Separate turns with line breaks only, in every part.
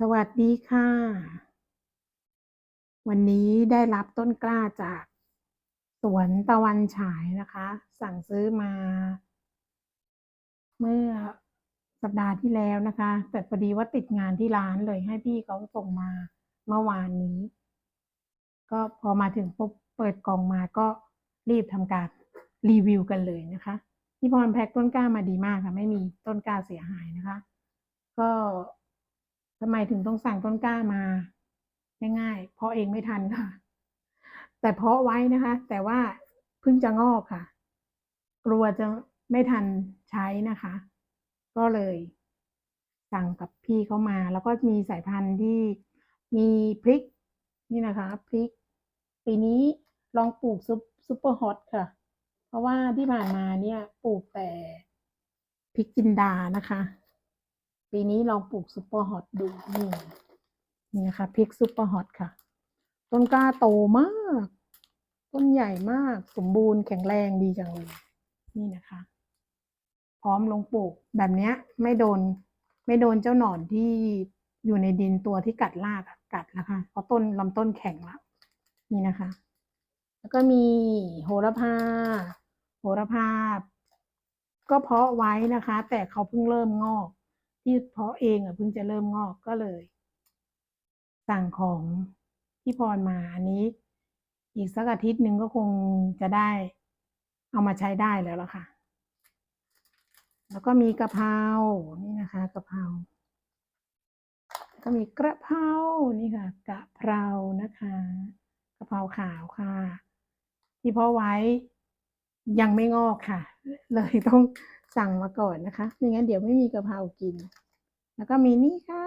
สวัสดีค่ะ วันนี้ได้รับต้นกล้าจากสวนตะวันฉายนะคะ สั่งซื้อมา เมื่อสัปดาห์ที่แล้วนะคะ แต่พอดีว่าติดงานที่ร้านเลยให้พี่เขาส่งมาเมื่อวานนี้ ก็พอมาถึงปุ๊บเปิดกล่องมาก็รีบทำการรีวิวกันเลยนะคะพี่พรแพ็คต้นกล้ามาดีมากค่ะ ไม่มีต้นกล้าเสียหายนะคะ ก็ ทำไมถึงต้องสั่งต้นกล้ามา ง่ายๆ เพราะเองไม่ทันค่ะ แต่เพาะไว้นะคะ แต่ว่าเพิ่งจะงอกค่ะ กลัวจะไม่ทันใช้นะคะ ก็เลย สั่งกับพี่เขามา แล้วก็มีสายพันธุ์ที่มีพริก นี่นะคะพริก ปีนี้ลองปลูกซุปซุปเปอร์ฮอตค่ะ เพราะว่าที่ผ่านมาเนี่ยปลูกแต่พริกจินดานะคะ ปีนี้ลองปลูกซุปเปอร์ฮอตดูนี่นี่นะคะพริกซุปเปอร์ฮอตค่ะ ต้นกล้าโตมาก ต้นใหญ่มากสมบูรณ์แข็งแรงดีจังเลยนี่นะคะ พร้อมลงปลูกแบบนี้ไม่โดน ไม่โดนเจ้าหนอนที่อยู่ในดินตัวที่กัดรากกัดนะคะเพราะต้นลำต้นแข็งแล้วนี่นะคะ แล้วก็มีโหระพา โหระพาก็เพาะไว้นะคะ แต่เขาเพิ่งเริ่มงอก ที่เพาะเองอะเพิ่งจะเริ่มงอกก็เลย สั่งของพี่พรมาอันนี้ อีกสักอาทิตย์หนึ่งก็คงจะได้ เอามาใช้ได้แล้วล่ะค่ะ แล้วก็มีกะเพรานี่นะคะกะเพราก็มีกระเพรานี่ค่ะกะเพรานะคะกะเพราขาวค่ะ ที่พาะไว้ยังไม่งอกค่ะ เลยต้อง สั่งมาก่อนนะคะไม่งั้นเดี๋ยวไม่มีกะเพรากิน แล้วก็มีนี่ค่ะ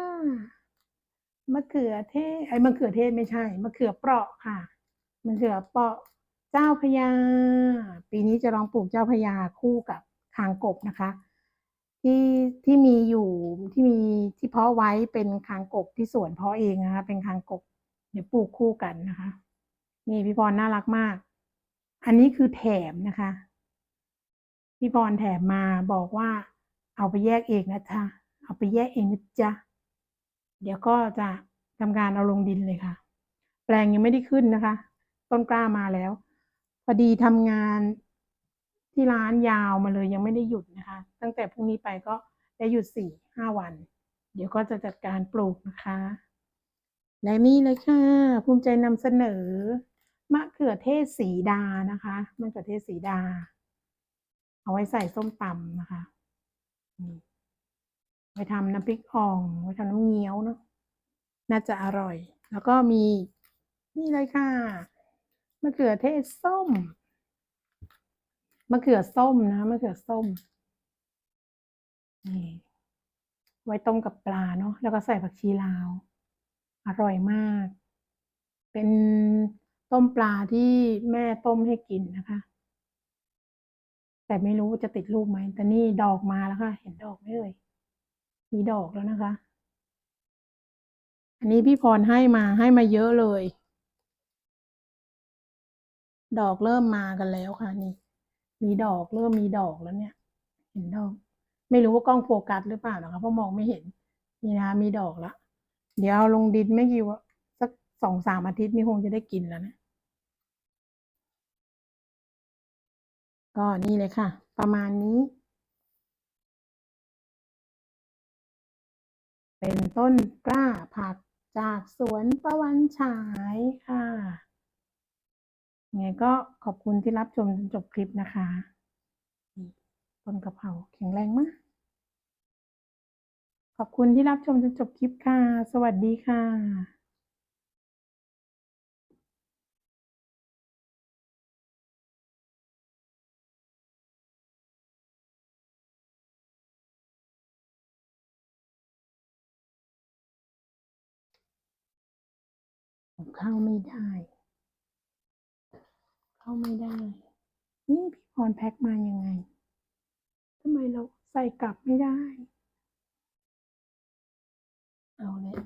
มะเขือเทศไอ้มะเขือเทศไม่ใช่มะเขือเปราะค่ะมะเขือเปราะเจ้าพระยาปีนี้จะลองปลูกเจ้าพระยาคู่กับคางกบนะคะ ที่ที่มีอยู่ที่มีที่เพาะไว้เป็นคางกบที่สวนเพาะเองนะคะเป็นคางกบเดี๋ยวปลูกคู่กันนะคะ นี่พี่พรน่ารักมาก อันนี้คือแถมนะคะ พี่พรแถมมาบอกว่า เอาไปแยกเองนะจ๊ะเอาไปแยกเองนะจ๊ะเดี๋ยวก็จะทำการเอาลงดินเลยค่ะ แปลงยังไม่ได้ขึ้นนะคะ ต้นกล้ามาแล้วพอดีทำงานที่ร้านยาวมาเลยยังไม่ได้หยุดนะคะ ตั้งแต่พรุ่งนี้ไปก็ได้หยุดสี่ห้าวัน เดี๋ยวก็จะจัดการปลูกนะคะ และนี่เลยค่ะ ภูมิใจนำเสนอ มะเขือเทศสีดานะคะ มะเขือเทศสีดา เอาไว้ใส่ส้มตำนะคะไว้ทำน้ำพริกอ่องไว้ทำน้ำเงี้ยวเนาะน่าจะอร่อย แล้วก็มีนี่เลยค่ะมะเขือเทศส้มมะเขือส้มนะมะเขือส้มนี่ไว้ต้มกับปลาเนาะแล้วก็ใส่ผักชีลาว อร่อยมาก เป็นต้มปลาที่แม่ต้มให้กินนะคะ แต่ไม่รู้จะติดรูปไหม แต่นี่ดอกมาแล้วค่ะ เห็นดอกไหมเอ่ย มีดอกแล้วนะคะ อันนี้พี่พรให้มาให้มาเยอะเลย ดอกเริ่มมากันแล้วค่ะนี่ มีดอกเริ่มมีดอกแล้วเนี่ย เห็นดอก ไม่รู้ว่ากล้องโฟกัสหรือเปล่านะคะเพราะมองไม่เห็น นี่นะคะมีดอกละ เดี๋ยวเอาลงดินไม่กี่วันสักสองสามอาทิตย์นี่คงจะได้กินแล้วนะ ก็นี่เลยค่ะ ประมาณนี้ เป็นต้นกล้าผักจากสวนตะวันฉายค่ะยังไงก็ขอบคุณที่รับชมจนจบคลิปนะคะ ต้นกะเพราแข็งแรงมาก ขอบคุณที่รับชมจนจบคลิปค่ะ สวัสดีค่ะ เข้าไม่ได้ เข้าไม่ได้นี่พี่พรแพ็คมายังไงทำไมเราใส่กลับไม่ได้ เอาเลย